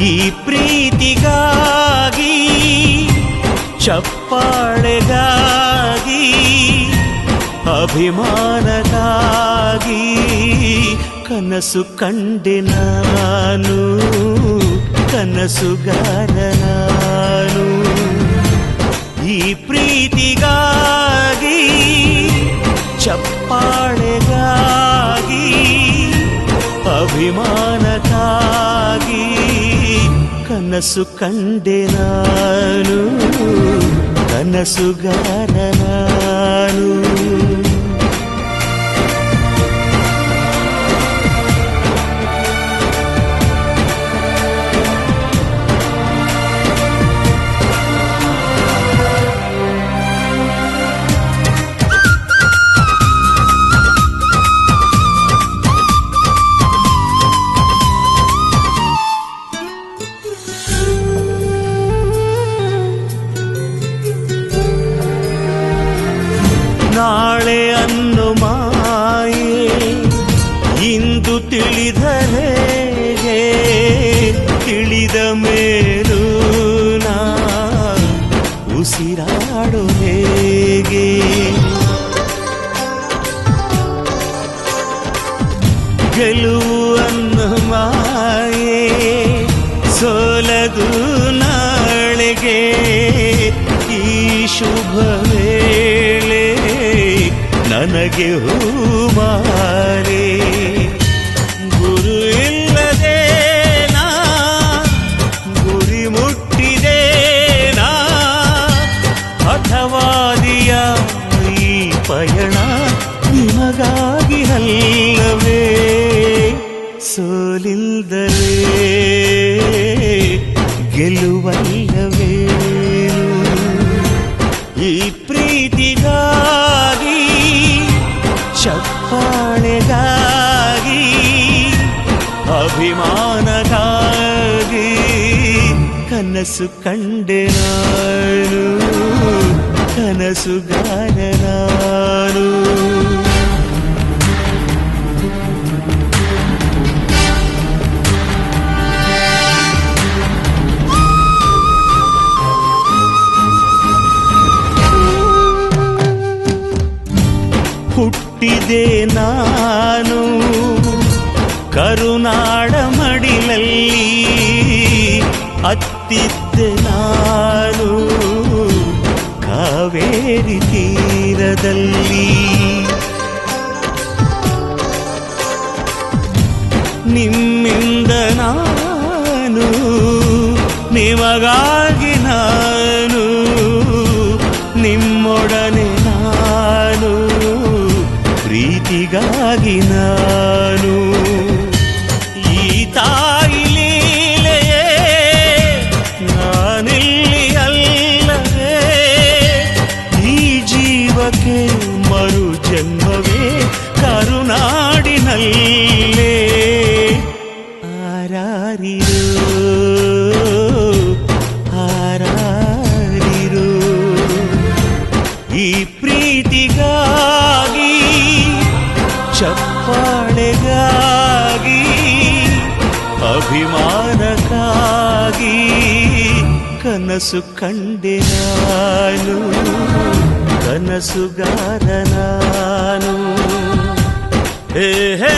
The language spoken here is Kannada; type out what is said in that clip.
ಈ ಪ್ರೀತಿಗಾಗಿ ಚಪ್ಪಾಳೆಗಾಗಿ ಅಭಿಮಾನಗಾಗಿ ಕನಸು ಕಂಡೆ ನಾನು ಕನಸುಗಾರ ನಾನು. ಈ ಪ್ರೀತಿಗಾಗಿ ಚಪ್ಪಾಳೆಗಾಗಿ ಅಭಿಮಾನಕ್ಕಾಗಿ ಕನಸು ಕಂಡೆ ನಾನು ಕನಸುಗಾರ ಮೇಲೂ ನಾ ಉಸಿರಾಡು ಹೇಗೆ ಗೆಲುವು ಅನ್ನು ಮಾಯೆ ಸೋಲದು ನಾಳೆಗೆ ಈ ಶುಭ ವೇಳೆ ನನಗೆ ಹೂಮಾರೆ ಪ್ರೀತಿಗಾಗಿ ಚಪ್ಪಾಳೆಗಾಗಿ ಅಭಿಮಾನಗಾಗಿ ಕನಸು ಕಂಡೆ ನಾನು ಕನಸುಗಾರ ನಾನು ಹುಟ್ಟಿದೆ ನಾನು. ಕರುನಾಡ ಮಡಿಲಲ್ಲಿ ಅತ್ತಿದ್ದೆ ನಾನು. ಕಾವೇರಿ ತೀರದಲ್ಲಿ. ನಿಮ್ಮಿಂದ ನಾನು ನಿಮಗಾಗಿ ನಾನು ಪ್ರೀತಿಗಾಗಿ ನಾನು ಈ ತಾಯಿ ಲೀಲೆಯೇ ನಾನಿಲ್ಲಿ ಅಲ್ಲವೇ? ಈ ಜೀವಕ್ಕೆ ಮರು ಜನ್ಮವೇ ಕರುನಾಡಿನಲ್ಲೇ? ಚಪ್ಪಾಳೆಗಾಗಿ ಅಭಿಮಾನಕ್ಕಾಗಿ ಕನಸು ಕಂಡೆ ನಾನು ಹೇ ಹೇ